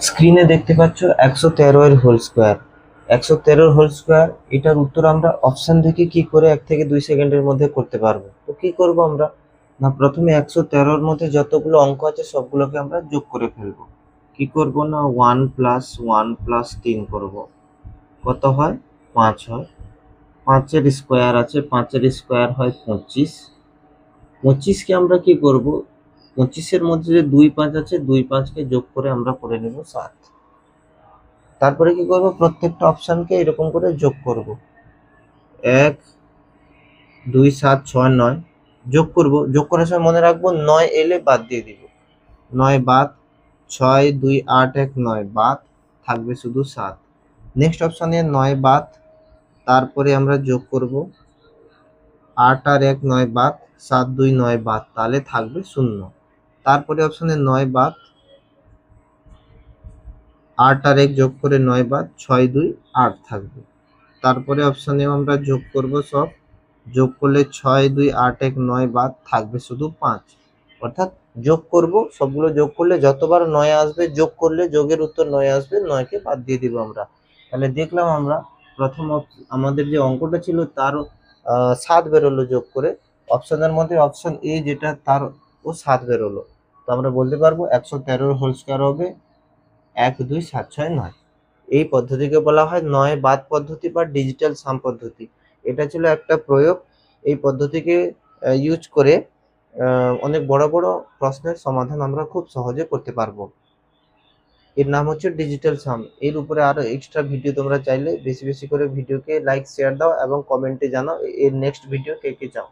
স্ক্রিনে দেখতে পাচ্ছ একশো তেরো এর হোল স্কোয়ার একশো তেরোর হোল স্কোয়ার এটার উত্তর আমরা অপশান থেকে কি করে এক থেকে দুই সেকেন্ডের মধ্যে করতে পারব। তো কি করব আমরা? না, প্রথমে একশো তেরোর মধ্যে যতগুলো অঙ্ক আছে সবগুলোকে আমরা যোগ করে ফেলব। কি করব না? ওয়ান প্লাস ওয়ান প্লাস তিন করব। কত হয়? পাঁচ হয়। পাঁচের স্কোয়ার আছে, পাঁচের স্কোয়ার হয় পঁচিশ। পঁচিশকে আমরা কি করব? পঁচিশের মধ্যে যে দুই পাঁচ আছে, দুই পাঁচকে যোগ করে আমরা করে নেব সাত। তারপরে কি করব? প্রত্যেকটা অপশনকে এরকম করে যোগ করব। এক, দুই, সাত, ছয়, নয়। যোগ করব। যোগ করার সময় মনে রাখব নয় এলে বাদ দিয়ে দিব। নয় বাদ, ছয়, দুই, আট, এক, নয়, বাদ, থাকবে শুধু সাত। নেক্সট অপশনে নয় বাদ, তারপরে আমরা যোগ করব। আট আর এক, নয় বাদ, সাত, দুই, নয় বাদ, তাহলে থাকবে শূন্য। তারপরে অপশনে নয় বাদ। আট আর এক যোগ করে নয় বাদ, ছয় দুই আট থাকবে। তারপরে অপশনে আমরা যোগ করব সব। যোগ করলে ছয় দুই আট এক নয় বাদ থাকবে শুধু পাঁচ। অর্থাৎ যোগ করব, সবগুলো যোগ করলে যতবার নয় আসবে, যোগ করলে যোগের উত্তর নয় আসবে, নয়কে বাদ দিয়ে দিব আমরা। তাহলে দেখলাম আমরা প্রথম আমাদের যে অঙ্কটা ছিল তার সাত বেরোলো যোগ করে। অপশনের মধ্যে অপশন এ যেটা তার, ও সাত বেরোলো। আমরা বলতে পারব একশো তেরোর হোল স্কোয়ার হবে এক দুই সাত ছয় নয়। এই পদ্ধতিকে বলা হয় নয় বাদ পদ্ধতি বা ডিজিটাল সাম পদ্ধতি। এটা ছিল একটা প্রয়োগ। এই পদ্ধতিকে ইউজ করে অনেক বড় বড় প্রশ্নের সমাধান আমরা খুব সহজে করতে পারব। এর নাম হচ্ছে ডিজিটাল সাম এর উপরে আরও এক্সট্রা ভিডিও তোমরা চাইলে, বেশি বেশি করে ভিডিওকে লাইক শেয়ার দাও এবং কমেন্টে জানাও এর নেক্সট ভিডিও কে কে চাও।